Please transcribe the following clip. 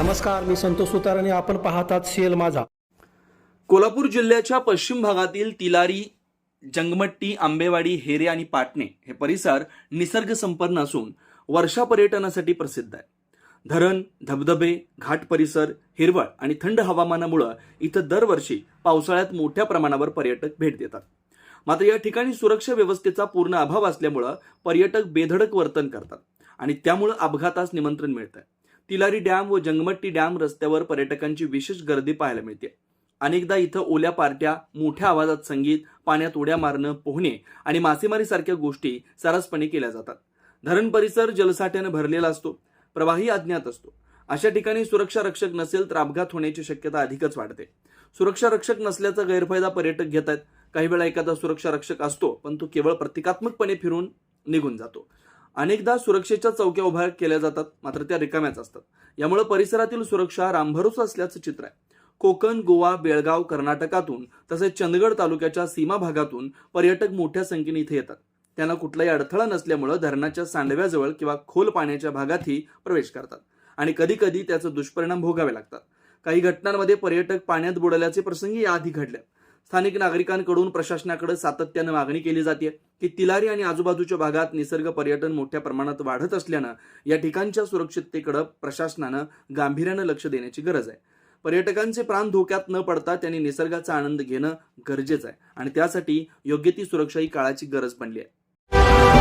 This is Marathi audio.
नमस्कार मी संतोष सुतार आणि आपण पाहतात सीएल माझा. कोल्हापूर जिल्ह्याच्या पश्चिम भागातील तिलारी जंगमट्टी आंबेवाडी हेरे आणि पाटणे हे परिसर निसर्ग संपन्न असून वर्षा पर्यटनासाठी प्रसिद्ध आहे. धरण धबधबे घाट परिसर हिरवळ आणि थंड हवामानामुळं इथं दरवर्षी पावसाळ्यात मोठ्या प्रमाणावर पर्यटक भेट देतात. मात्र या ठिकाणी सुरक्षा व्यवस्थेचा पूर्ण अभाव असल्यामुळं पर्यटक बेधडक वर्तन करतात आणि त्यामुळं अपघातास निमंत्रण मिळतं तिलारी डॅम व जंगमट्टी डॅम रस्त्यावर पर्यटकांची विशेष गर्दी पाहायला मिळते. अनेकदा इथं ओल्या पार्ट्या मोठ्या आवाजात संगीत पाण्यात उड्या मारणं पोहणे आणि मासेमारीसारख्या गोष्टी सरसपणे केल्या जातात. धरण परिसर जलसाठ्यानं भरलेला असतो प्रवाही अज्ञात असतो. अशा ठिकाणी सुरक्षा रक्षक नसेल तर अपघात होण्याची शक्यता अधिकच वाढते. सुरक्षा रक्षक नसल्याचा गैरफायदा पर्यटक घेत आहेत काही वेळा एखादा सुरक्षा रक्षक असतो पण तो केवळ प्रतिकात्मकपणे फिरून निघून जातो. अनेकदा सुरक्षेच्या चौक्या उभ्या केल्या जातात मात्र त्या रिकाम्याच असतात. यामुळे परिसरातील सुरक्षा रामभरोस असल्याचं चित्र आहे. कोकण गोवा बेळगाव कर्नाटकातून तसेच चंदगड तालुक्याच्या सीमा भागातून पर्यटक मोठ्या संख्येने इथे येतात. त्यांना कुठलाही अडथळा नसल्यामुळं धरणाच्या सांडव्याजवळ किंवा खोल पाण्याच्या भागातही प्रवेश करतात आणि कधी कधी त्याचे दुष्परिणाम भोगावे लागतात. काही घटनांमध्ये पर्यटक पाण्यात बुडाल्याचे प्रसंगी याआधी घडले. स्थानिक नागरिकांकडून प्रशासनाकडे सातत्यानं मागणी केली जाते की तिलारी आणि आजूबाजूच्या भागात निसर्ग पर्यटन मोठ्या प्रमाणात वाढत असल्यानं या ठिकाणच्या सुरक्षिततेकडे प्रशासनानं गांभीर्यानं लक्ष देण्याची गरज आहे. पर्यटकांचे प्राण धोक्यात न पडता त्यांनी निसर्गाचा आनंद घेणं गरजेचं आहे आणि त्यासाठी योग्य ती सुरक्षा ही काळाची गरज बनली आहे.